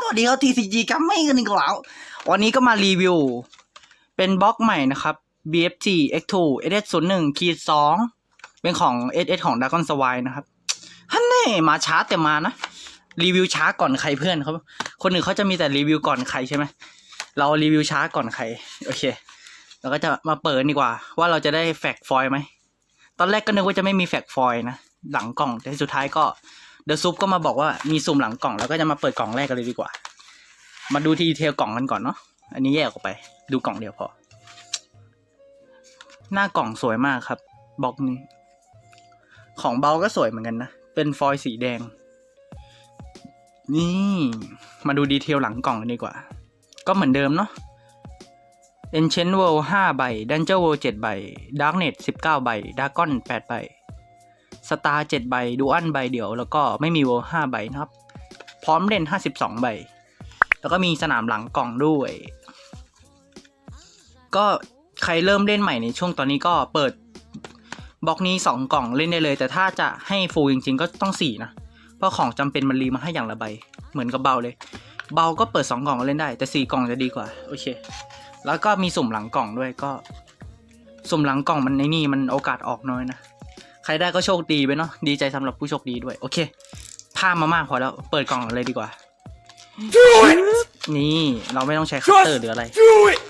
สวัสดีครับ TCG กัมไม่กันอีกแล้ว วันนี้ก็มารีวิว เป็นบล็อกใหม่นะครับ BFG X2 SS01 ขีด2เป็นของ SS ของ Dragon s w i นะครับฮันเน่มาช้าแต่มานะ รีวิวช้าก่อนใครเพื่อนเขาคนหนึ่งเขาจะมีแต่รีวิวก่อนใครใช่ไหม เรารีวิวช้าก่อนใคร โอเค เราก็จะมาเปิดดีกว่า ว่าเราจะได้แฟกฟอยไหม ตอนแรกก็นึกว่าจะไม่มีแฟกฟอยนะ หลังกล่องแต่สุดท้ายก็ เดอะซุปก็มาบอกว่ามีซุ่มหลังกล่องแล้วก็จะมาเปิดกล่องแรกกันเลยดีกว่า มาดูทีเทลกล่องกันก่อนเนาะอันนี้แยกออกไปดูกล่องเดียวพอ หน้ากล่องสวยมากครับบ็อกนี้ของเบาก็สวยเหมือนกันนะ เป็นฟอยล์สีแดง นี่ มาดูดีเทลหลังกล่องกันดีกว่า ก็เหมือนเดิมเนาะ Ancient World 5 ใบ Danger World 7 ใบ Darknet 19 ใบ Dragon 8 ใบ Star 7ใบ Dual ใบเดียว แล้วก็ไม่มี World 5ใบนะครับ พร้อมเล่น52ใบ แล้วก็มีสนามหลังกล่องด้วย ก็ใครเริ่มเล่นใหม่ในช่วงตอนนี้ก็เปิดบล็อกนี้ 2 กล่องเล่นได้เลย แต่ถ้าจะให้ฟูลจริง ๆ ก็ต้อง 4 นะ เพราะของจำเป็นมันรีมาให้อย่างละใบ เหมือนกับเบาเลย เบาก็เปิด 2 กล่องเล่นได้ แต่ 4 กล่องจะดีกว่า โอเค แล้วก็มีสุ่มหลังกล่องด้วยก็ สุ่มหลังกล่องมันในนี่มันโอกาสออกน้อยนะ ครได้ก็โชคดีไปเนาะดีใจสำหรับผู้โชคดีด้วย โอเคพามามากพอแล้ว เปิดกล่องเลยดีกว่า นี่เราไม่ต้องใช้คัตเตอร์หรืออะไร Do it!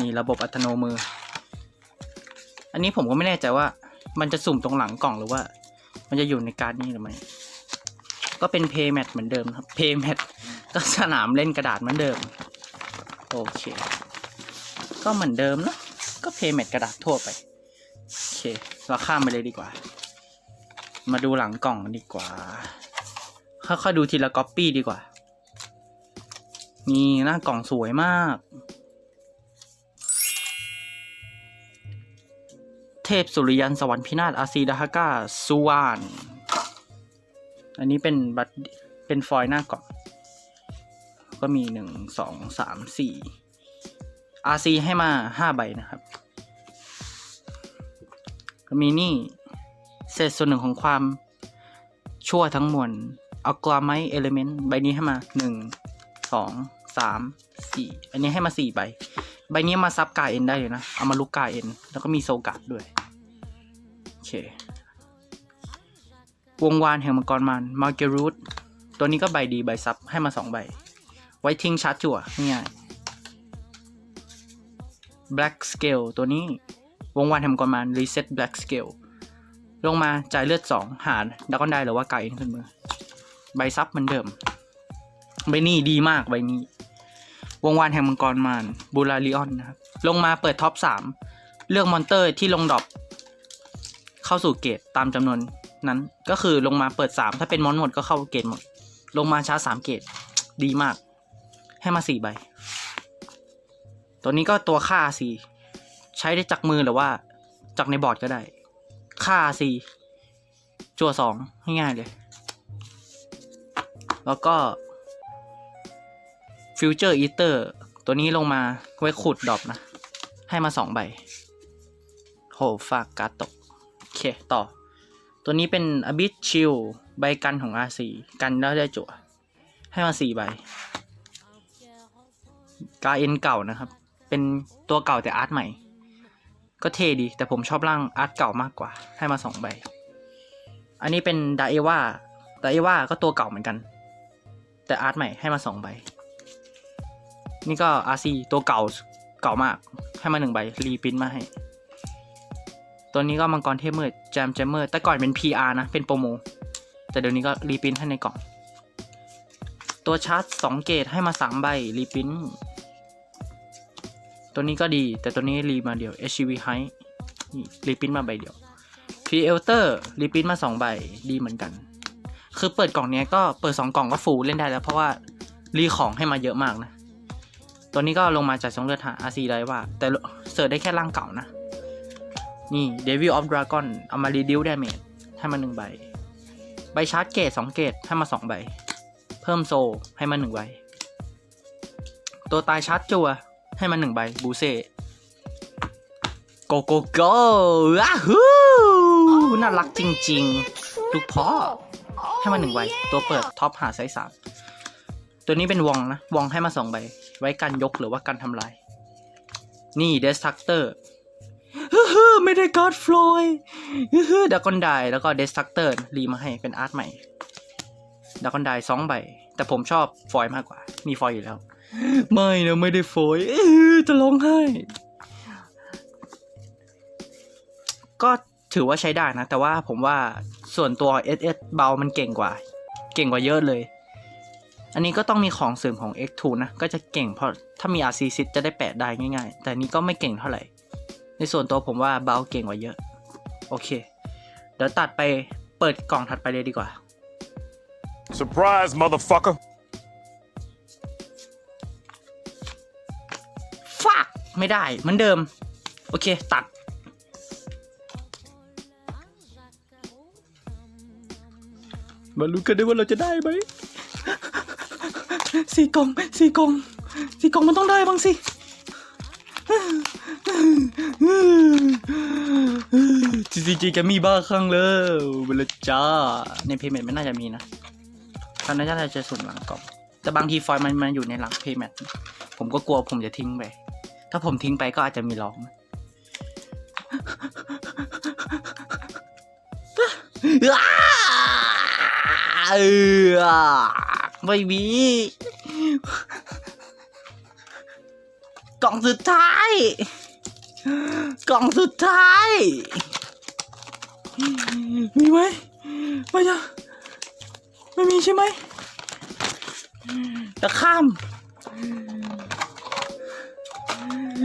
นี่ระบบอัตโนมือ อันนี้ผมก็ไม่แน่ใจว่า มันจะสุ่มตรงหลังกล่องหรือว่า มันจะอยู่ในการดนี้หรือไม่ ก็เป็นเพย์แมทเหมือนเดิมครับเพย์แมทก็สนามเล่นกระดาษเหมือนเดิม โอเค ก็เหมือนเดิมเนอะก็เพย์แมทกระดาษทั่วไปโอ เคเราข้ามไปเลยดีกว่า มาดูหลังกล่องดีกว่า ค่อยๆดูทีละก๊อปปี้ดีกว่า นี่หน้ากล่องสวยมาก เทพสุริยันสวรรค์พินาศอาซีดาฮก้าสุวาน อันนี้เป็นบัตเป็นฟอยหน้ากล่อง ก็มีหนึ่งสองสามสี่อาซีให้มาห้าใบนะครับ มีนี่เศษส่วนหนึ่งของความชั่วทั้งมวลเอากลาไมเอลิเมนต์ใบนี้ให้มาหนึ่งสองสามสี่อันนี้ให้มาสี่ใบ ใบนี้มาซับกาเอ็นได้เลยนะ เอามาลุกกาเอ็น แล้วก็มีโซกัดด้วย โอเค วงวานแห่งมังกรมันมาเกรูดตัวนี้ก็ใบดีใบซับให้มาสองใบ ไว้ทิ้งชาร์จจั่วง่าย Black Scale ตัวนี้ วงวานแห่งมังกรมัน Reset Black Scale ลงมาจ่ายเลือดสองหารดักอนได้หรือว่าไกาเอ็นขึ้นมือ ใบซับเหมือนเดิม ใบนี้ดีมากใบนี้ วงวานแห่งมังกรมารบูราลิออนนะครับ ลงมาเปิดท็อปสามเลือกมอนเตอร์ที่ลงดรอปเข้าสู่เกตตามจำนวนนั้นก็คือลงมาเปิดสามถ้าเป็นมอนหมดก็เข้าเกตหมด ลงมาช้าสามเกตดีมาก ให้มาสี่ใบ ตัวนี้ก็ตัวค่าสี่ ช้ได้จากมือหรือว่า จากในบอร์ดก็ได้ ค่าสี่จั่วสองง่ายๆเลย แล้วก็ฟิวเจอร์อีเตอร์ตัวนี้ลงมาไว้ขุดดอปนะ ให้มาสองใบโหฝากการ์ดตก โอเค ต่อ ตัวนี้เป็นอบิ s ชิลใบกันของ R4 กันแล้วได้จั่วให้มาสี่ใบกาเอ็นเก่านะครับ เป็นตัวเก่าแต่อาร์ตใหม่ ก็เท่ดี แต่ผมชอบร่างอาร์ตเก่ามากกว่า ให้มาสองใบ อันนี้เป็นดาเอว่าดาเอว่าก็ตัวเก่าเหมือนกัน แต่อาร์ตใหม่ให้มาสองใบ นี่ก็ RC ตัวเก่าเก่ามากให้มาหนึ่งใบรีพินมาให้ ตัวนี้ก็มังกรเทพมืดแจมแจมเมอร์แต่ก่อนเป็น PR นะ เป็นโปรโม แต่เดี๋ยวนี้ก็รีพินให้ในกล่อง ตัวชาร์จสองเกตให้มาสามใบรีพิน ตัวนี้ก็ดี แต่ตัวนี้รีมาเดียว HV High รีพิ้นมาใบเดียว p r e l t e r รีพิ้นมาสองใบดีเหมือนกัน คือเปิดกล่องนี้ก็เปิดสองกล่องก็ฟูเล่นได้แล้ว เพราะว่ารีของให้มาเยอะมากนะ ตัวนี้ก็ลงมาจากสองเลือดหา RC ได้ว่า แต่เสิร์ชได้แค่ร่างเก่านะ นี่ Devil of Dragon เอามา reduce damage ให้มาหนึ่งใบ ใบชาร์จเกตสองเกตให้มาสองใบ เพิ่มโซให้มาหนึ่งใบ ตัวตายชาร์จจัว ให้มาหนึ่งใบบูเซ่โกโกโกอ้าฮูน่ารักจริง ๆ ลูกพ่อ ให้มาหนึ่งใบ ตัวเปิดท็อปหาไซส์สามตัวนี้เป็นวองนะ วองให้มาสองใบ ไว้กันยกหรือว่ากันทำลาย นี่เดสทักเตอร์ไม่ได้การ์ดฟลอยดักกอนไดแล้วก็เดสทักเตอร์รีมาให้เป็นอาร์ตใหม่ดักกอนไดสองใบ แต่ผมชอบฟอยล์มากกว่า มีฟอยล์อยู่แล้ว ไม่นะไม่ได้โฟยจะร้องไห้ ก็ถือว่าใช้ได้นะ แต่ว่าผมว่าส่วนตัว SS เบามันเก่งกว่า เก่งกว่าเยอะเลย อันนี้ก็ต้องมีของเสริมของ X2 นะ ก็จะเก่งเพราะถ้ามี RC ซิจะได้แปะได้ง่าย ๆ แต่นนี้ก็ไม่เก่งเท่าไหร่ ในส่วนตัวผมว่าเบาเก่งกว่าเยอะ โอเค เดี๋ยวตัดไปเปิดกล่องถัดไปเลยดีกว่า Surprise, motherfucker. ไม่ได้เหมือนเดิม โอเคตัด มาลุ้นกันด้วยว่าเราจะได้ไหม สี่กล่องสี่กล่องสี่กล่องมันต้องได้บ้างสิจีจีจีแกมีบ้าครั้งแล้วเวลาจ้า ในเพย์เมนต์ไม่น่าจะมีนะตอนนั้นน่าจะสุ่มหลังกล่อง แต่บางทีฟอยล์มันมันอยู่ในหลังเพย์เมนต์ผมก็กลัวผมจะทิ้งไป ถ้าผมทิ้งไปก็อาจจะมีร้อง ไม่มี กล่องสุดท้าย กล่องสุดท้าย มีไหมไม่จ้ะไม่มีใช่ไหมตะข้าม ไม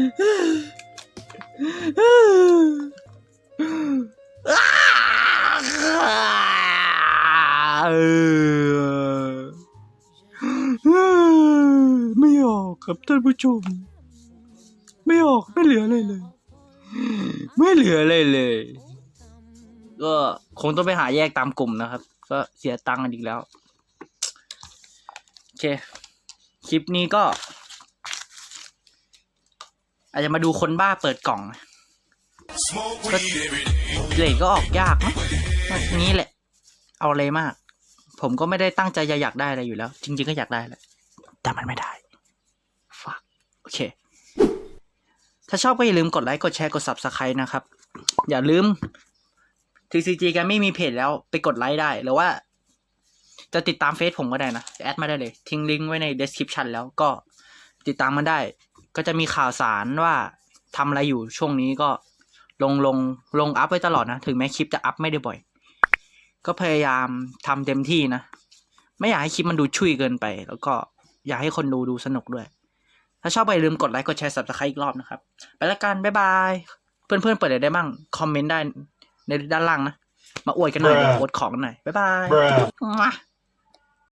่ออกครับท่านผู้ชม ไม่ออกไม่เหลืออะไรเลย ไม่เหลืออะไรเลย ก็คงต้องไปหาแยกตามกลุ่มนะครับ ก็เสียตังค์กันอีกแล้ว โอเค คลิปนี้ก็ อาจจะมาดูคนบ้าเปิดกล่องก็เหล็กก็ออกยากนะนี้แหละ เอาอะไรมาก ผมก็ไม่ได้ตั้งใจจะอยากได้อะไรอยู่แล้ว จริง ๆ ก็อยากได้แหละแต่มันไม่ได้ฝากโอเค ถ้าชอบก็อย่าลืมกดไลค์กดแชร์กด subscribe นะครับ อย่าลืม TCG กันไม่มีเพจแล้วไปกดไลค์ได้หรือว่า จะติดตามเฟซผมก็ได้นะ แอดมาได้เลย ทิ้งลิงก์ไว้ใน description แล้วก็ติดตามมันได้ ก็จะมีข่าวสารว่าทำอะไรอยู่ช่วงนี้ก็ลงลงลงอัพไว้ตลอดนะ ถึงแม้คลิปจะอัพไม่ได้บ่อย ก็พยายามทำเต็มที่นะ ไม่อยากให้คลิปมันดูชุยเกินไป แล้วก็อยากให้คนดูดูสนุกด้วย ถ้าชอบไปลืมกดไลค์กดแชร์ subscribe อีกรอบนะครับ ไปแล้วกัน บ๊ายบาย เพื่อนๆเปิดอะไรได้บ้าง คอมเมนต์ได้ในด้านล่างนะ มาอวยกันหน่อย Bruh โพสต์ของกันหน่อย บ๊ายบาย Bruh. มา